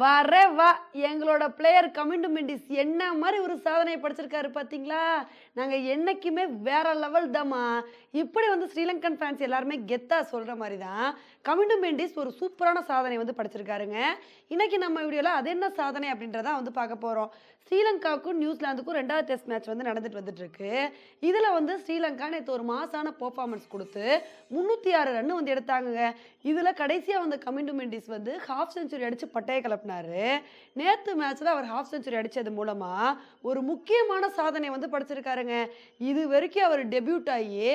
வர வா எங்களோட பிளேயர் கமிண்டுமெண்டிஸ் என்ன மாதிரி ஒரு சாதனையை படிச்சிருக்காரு பார்த்தீங்களா நாங்கள் என்னைக்குமே வேற லெவல் தாம்மா. இப்படி வந்து ஸ்ரீலங்கன் ஃபேன்ஸ் எல்லாருமே கெத்தாக சொல்கிற மாதிரி தான் கமிண்டுமெண்டிஸ் ஒரு சூப்பரான சாதனை வந்து படிச்சிருக்காருங்க. இன்னைக்கு நம்ம வீடியோவில் அது என்ன சாதனை அப்படின்றத வந்து பார்க்க போகிறோம் ஸ்ரீலங்காவுக்கும் நியூசிலாந்துக்கும் ரெண்டாவது டெஸ்ட் மேட்ச் வந்து நடந்துட்டு வந்துட்டுருக்கு. இதில் வந்து ஸ்ரீலங்கா நேற்று ஒரு மாசான பெர்ஃபார்மன்ஸ் கொடுத்து முந்நூற்றி ஆறு ரன் வந்து எடுத்தாங்கங்க. இதில் கடைசியாக வந்த கமிண்டுமெண்டிஸ் வந்து ஹாஃப் செஞ்சுரி அடித்து பட்டையை கிளப்பினாரு நேற்று மேட்ச்சில் அவர் ஹாஃப் செஞ்சுரி அடித்தது மூலமாக ஒரு முக்கியமான சாதனை வந்து படிச்சிருக்காருங்க. இது வரைக்கும் அவர் டெபியூட் ஆகி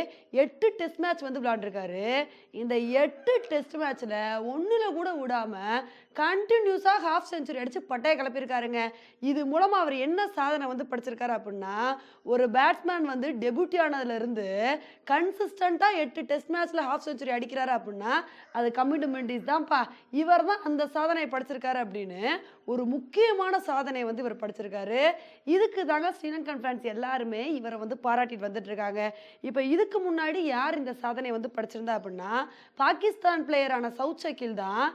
எட்டு டெஸ்ட் மேட்ச் வந்து விளாண்டுருக்காரு இந்த எட்டு டெஸ்ட் மேட்ச்சில் ஒன்றில் கூட விடாமல் கண்டினியூஸாக ஹாஃப் செஞ்சுரி அடித்து பட்டையை கிளப்பியிருக்காருங்க. இது மூலமாக அவர் என்ன சாதனை வந்து படிச்சிருக்காரு அப்படின்னா ஒரு பேட்ஸ்மேன் வந்து டெபியூட்டி ஆனதுலேருந்து கன்சிஸ்டண்ட்டாக எட்டு டெஸ்ட் மேட்ச்சில் ஹாஃப் செஞ்சுரி அடிக்கிறாரு அப்படின்னா அது கமிட்மெண்டிஸ் தான்ப்பா. இவர் தான் அந்த சாதனையை படிச்சிருக்காரு அப்படின்னு. ஒரு முக்கியமான சாதனையை வந்து இவர் படிச்சிருக்காரு. இதுக்கு தாங்க ஸ்ரீலங்கன் ஃபேன்ஸ் எல்லாருமே இவரை வந்து பாராட்டிட்டு வந்துட்டு இருக்காங்க. இப்போ இதுக்கு முன்னாடி யார் இந்த சாதனையை வந்து படிச்சிருந்தா அப்படின்னா பாகிஸ்தான் பிளேயரான சவுத் ஷக்கீல் தான்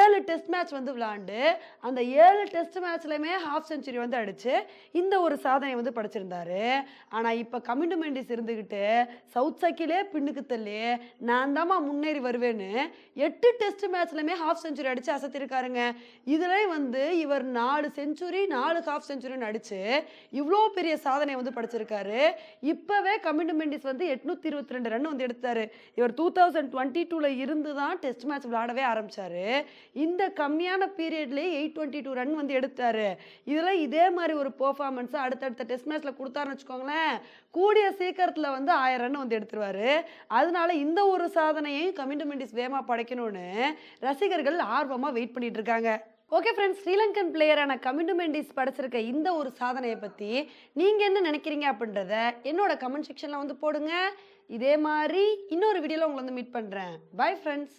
ஏழு டெஸ்ட் மேட்ச் வந்து விளாண்டு அந்த ஏழு டெஸ்ட் மேட்ச்லையுமே ஹாஃப் செஞ்சுரி வந்து அடிச்சு இந்த ஒரு சாதனையை வந்து படிச்சிருந்தாரு. ஆனால் இப்போ கமிண்டு மெண்டிஸ் இருந்துக்கிட்டு சவுத் சக்கிலே பின்னுக்கு தள்ளி நான் தாம்மா முன்னேறி வருவேன்னு எட்டு டெஸ்ட் மேட்ச்லையுமே ஹாஃப் செஞ்சுரி அடித்து அசத்திருக்காருங்க. இதிலே வந்து இவர் நாலு செஞ்சுரி நாலு ஹாஃப் செஞ்சுரின்னு அடித்து இவ்வளோ பெரிய சாதனை வந்து படிச்சிருக்காரு. இப்போவே கமிண்டு வந்து எட்நூற்றி இருபத்தி ரெண்டு ரன் வந்து எடுத்தார். இவர் டூ தௌசண்ட் டுவெண்ட்டி டூவில் இருந்து தான் டெஸ்ட் மேட்ச் விளையாடவே ஆரம்பித்தார் இந்த கம்மியான பீரியட்லேயே எயிட் டுவெண்ட்டி டூ ரன் வந்து எடுத்தார். இதில் இதே மாதிரி ஒரு பெர்ஃபார்மன்ஸை அடுத்தடுத்த டெஸ்ட் மேட்ச்சில் கொடுத்தாருன்னு வச்சுக்கோங்களேன் கூடிய சீக்கிரத்தில் வந்து ஆயிரம் ரன் வந்து எடுத்துருவாரு. அதனால இந்த ஒரு சாதனையும் கமிண்டு வேகமாக படைக்கணும்னு ரசிகர்கள் ஆர்வமாக வெயிட் பண்ணிட்டு இருக்காங்க. ஓகே ஃப்ரெண்ட்ஸ் ஸ்ரீலங்கன் பிளேயரான கமிண்டு மெண்டிஸ் படைச்சிருக்க இந்த ஒரு சாதனையை பற்றி நீங்கள் என்ன நினைக்கிறீங்க அப்படின்றத என்னோட கமெண்ட் செக்ஷனில் வந்து போடுங்க. இதே மாதிரி இன்னொரு வீடியோவில் உங்களை வந்து மீட் பண்ணுறேன் பை ஃப்ரெண்ட்ஸ்